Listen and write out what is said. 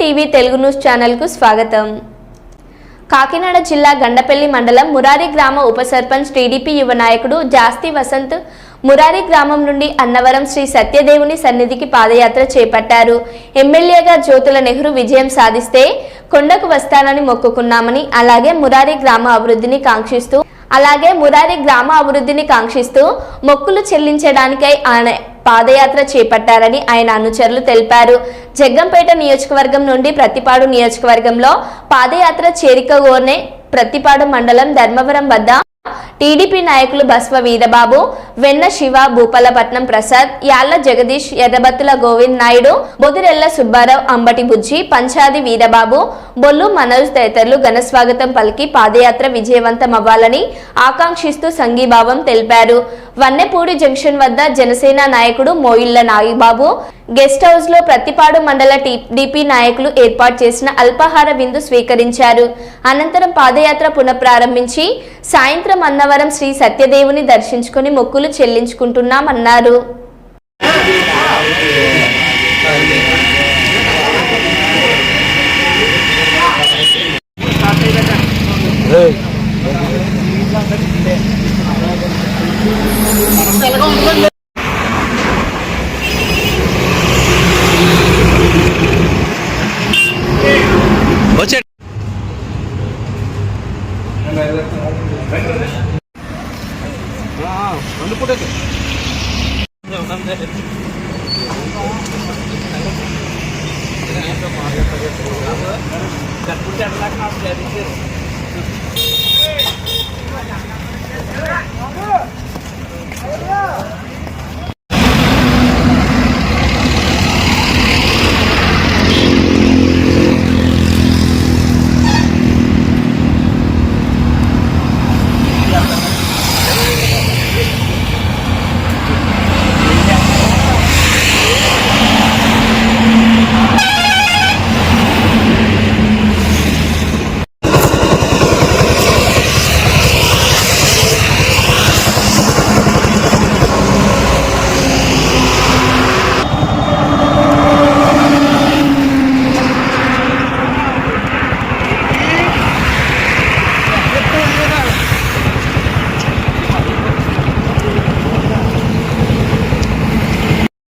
TV Telugu news ఛానల్కు స్వాగతం. కాకినాడ జిల్లా గండపల్లి మండలం మురారి గ్రామ ఉప సర్పంచ్ టీడీపీ యువ నాయకుడు జాస్తి వసంత్ మురారి గ్రామం నుండి అన్నవరం శ్రీ సత్యదేవుని సన్నిధికి పాదయాత్ర చేపట్టారు. ఎమ్మెల్యేగా జ్యోతుల నెహ్రూ విజయం సాధిస్తే కొండకు వస్తానని మొక్కుకున్నామని అలాగే మురారి గ్రామ అభివృద్ధిని కాంక్షిస్తూ అలాగే మురారి గ్రామ అభివృద్ధిని కాంక్షిస్తూ మొక్కులు చెల్లించడానికై ఆయన పాదయాత్ర చేపట్టారని ఆయన అనుచరులు తెలిపారు. జగ్గంపేట నియోజకవర్గం నుండి ప్రతిపాడు నియోజకవర్గంలో పాదయాత్ర చేరికగోనే ప్రతిపాడు మండలం ధర్మవరం వద్ద టీడీపీ నాయకులు బస్వ వీరబాబు వెన్న శివ భూపాలపట్నం ప్రసాద్ యాళ్ళ జగదీష్ ఎర్రబత్తుల గోవింద్ నాయుడు బొదిరెల్ల సుబ్బారావు అంబటి బుజ్జి పంచాది వీరబాబు బొల్లు మనోజ్ తదితరులు ఘనస్వాగతం పలికి పాదయాత్ర విజయవంతం అవ్వాలని ఆకాంక్షిస్తూ సంఘీభావం తెలిపారు. వన్నెపూడి జంక్షన్ వద్ద జనసేన నాయకుడు మోయిళ్ళ నాగిబాబు గెస్ట్ హౌస్లో ప్రతిపాడు మండల టీడీపీ నాయకులు ఏర్పాటు చేసిన అల్పాహార విందు స్వీకరించారు. అనంతరం పాదయాత్ర పునఃప్రారంభించి సాయంత్రం అన్నవరం శ్రీ సత్యదేవుని దర్శించుకుని మొక్కులు చెల్లించుకుంటున్నామన్నారు. వచ్చాడు అందుకుంటే కట్టుకుంటే అట్లా కాదు